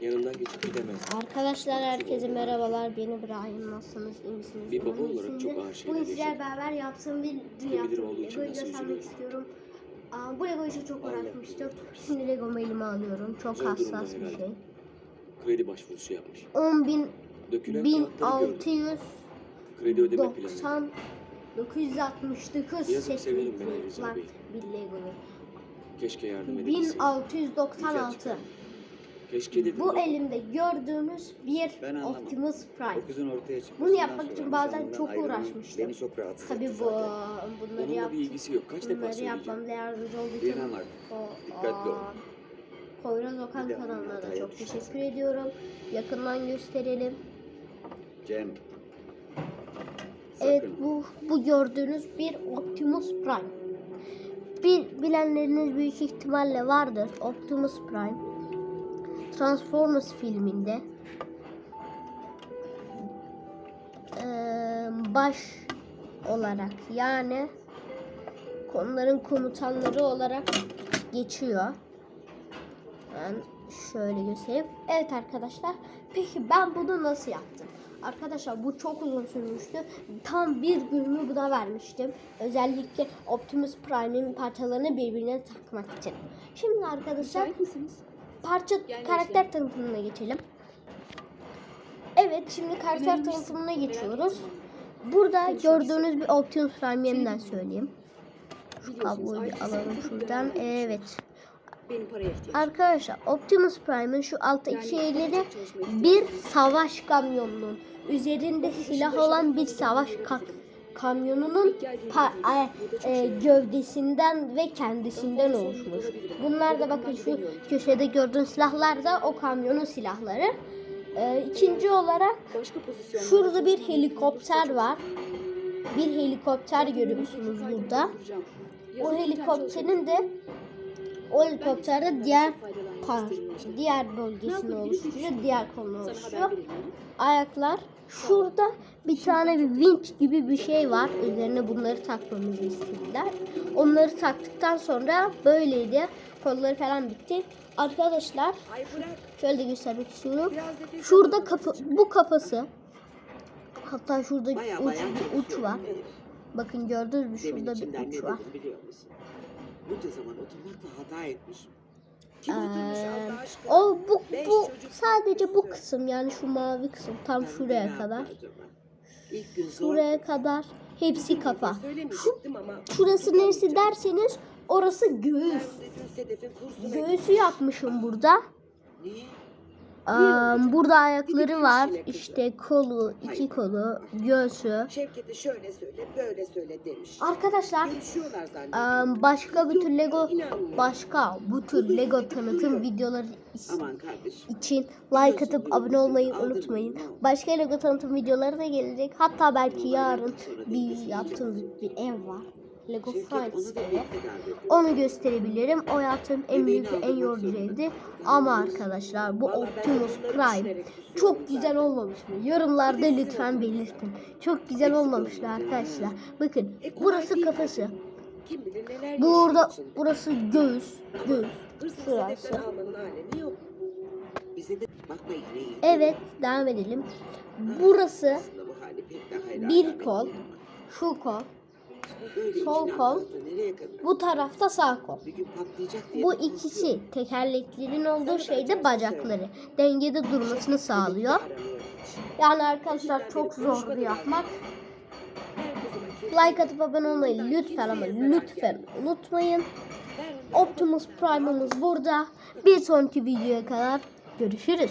Yanından geçip gidemez. Arkadaşlar herkese merhabalar. Ben İbrahim. Nasılsınız? İyi misiniz? Bir baba olarak çok ağır şeyler sizlerle yaşadım. beraber yaptığım bir dün Kim bilir yaptığım olduğu için Lego'yu göstermek istiyorum. Aa, bu Lego için çok uğraşmıştım. Şimdi Lego'mu elime alıyorum. Çok Zor hassas bir şey. Kredi başvurusu yapmış. 10.000 Dökülen kağıtları gördüm. 1600 Kredi ödeme planı. 90 969 Yazık, severim ben bir Lego'yu. Keşke yardım edebilseydim. 1696. Keşke dedim. Bu elimde gördüğümüz bir Ben anlamadım. Optimus Prime. O kızın ortaya çıkmasından Bunu yapmak sonra için bazen çok uğraşmıştım. Beni çok rahatsız Tabii etti bu zaten. bunları Onunla bir ilgisi yok. Kaç defa bunları söyleyeceğim. yapmamda yardımcı olduğu için Bilemem artık. o, Dikkatli ol. aa, Poyraz Okan Bir kanalına da hataya çok düşersin. teşekkür ediyorum. Yakından gösterelim. Cem. Evet sakın. bu bu gördüğünüz bir Optimus Prime. Bir bilenleriniz büyük ihtimalle vardır. Optimus Prime. Transformers filminde baş olarak yani konuların komutanları olarak geçiyor. Ben şöyle göstereyim. Evet arkadaşlar. Peki ben bunu nasıl yaptım? Arkadaşlar bu çok uzun sürmüştü. Tam bir günümü buna vermiştim. Özellikle Optimus Prime'in parçalarını birbirine takmak için. Şimdi arkadaşlar parça karakter tanıtımına geçelim. Evet şimdi karakter tanıtımına geçiyoruz. Burada gördüğünüz bir Optimus Prime yeniden söyleyeyim. Şu kabloyu bir alalım şuradan. Evet. Benim paraya ihtiyacım. Arkadaşlar Optimus Prime'ın şu alttaki şeyleri bir savaş kamyonunun üzerinde silah olan bir savaş ka- kamyonunun pa- e, gövdesinden ve kendisinden oluşmuş. Bunlar da bakın şu köşede gördüğün silahlar da o kamyonun silahları. E, ikinci olarak şurada bir helikopter var. Bir helikopter görüyorsunuz burada. O helikopterin de o helikopterde diğer par, diğer bölgesini oluşturuyor, diğer kolunu oluşturuyor. Ayaklar. Şurada bir tane bir winch gibi bir şey var. Üzerine bunları takmamızı istediler. Onları taktıktan sonra böyleydi. Kolları falan bitti. Arkadaşlar şöyle de göstermek istiyorum. Şurada al. kafa, bu kafası. Hatta şurada uç, uç var. Bakın gördünüz mü? Şurada bir uç var. Bunca zaman oturmakla hata etmiş. Kim oturmuş Allah aşkına? O bu Beş bu çocuk sadece bu kısım yani şu mavi kısım tam şuraya kadar. acaba? İlk gün zor. Şuraya kadar hepsi kafa. Şu ama. şurası neresi derseniz orası göğüs. Göğüsü yapmışım burada. Aa, burada ayakları var. İşte kolu, iki kolu, göğsü. Şevket'e şöyle söyle, böyle söyle demiş. Arkadaşlar aa, başka bir tür Lego başka bu tür Lego tanıtım videoları için like atıp abone olmayı unutmayın. Başka Lego tanıtım videoları da gelecek. Hatta belki yarın bir yaptığım bir ev var. Lego Şevket Friends onu gösterebilirim. O yaptığım en büyük ve en yorucu evdi. Ama arkadaşlar bu Optimus Prime çok güzel olmamış mı? Yorumlarda lütfen belirtin. Çok güzel olmamış mı arkadaşlar? Bakın burası kafası. Burada burası göğüs. Göğüs. Şurası. Evet devam edelim. Burası Aslında bu hali pek de hayra bir kol. Şu kol. Sol kol. Bu tarafta sağ kol. Bu ikisi tekerleklerin olduğu şeyde bacakları. Dengede durmasını sağlıyor. Yani arkadaşlar çok zordu yapmak. Like atıp abone olmayı lütfen ama lütfen unutmayın. Optimus Prime'ımız burada. Bir sonraki videoya kadar görüşürüz.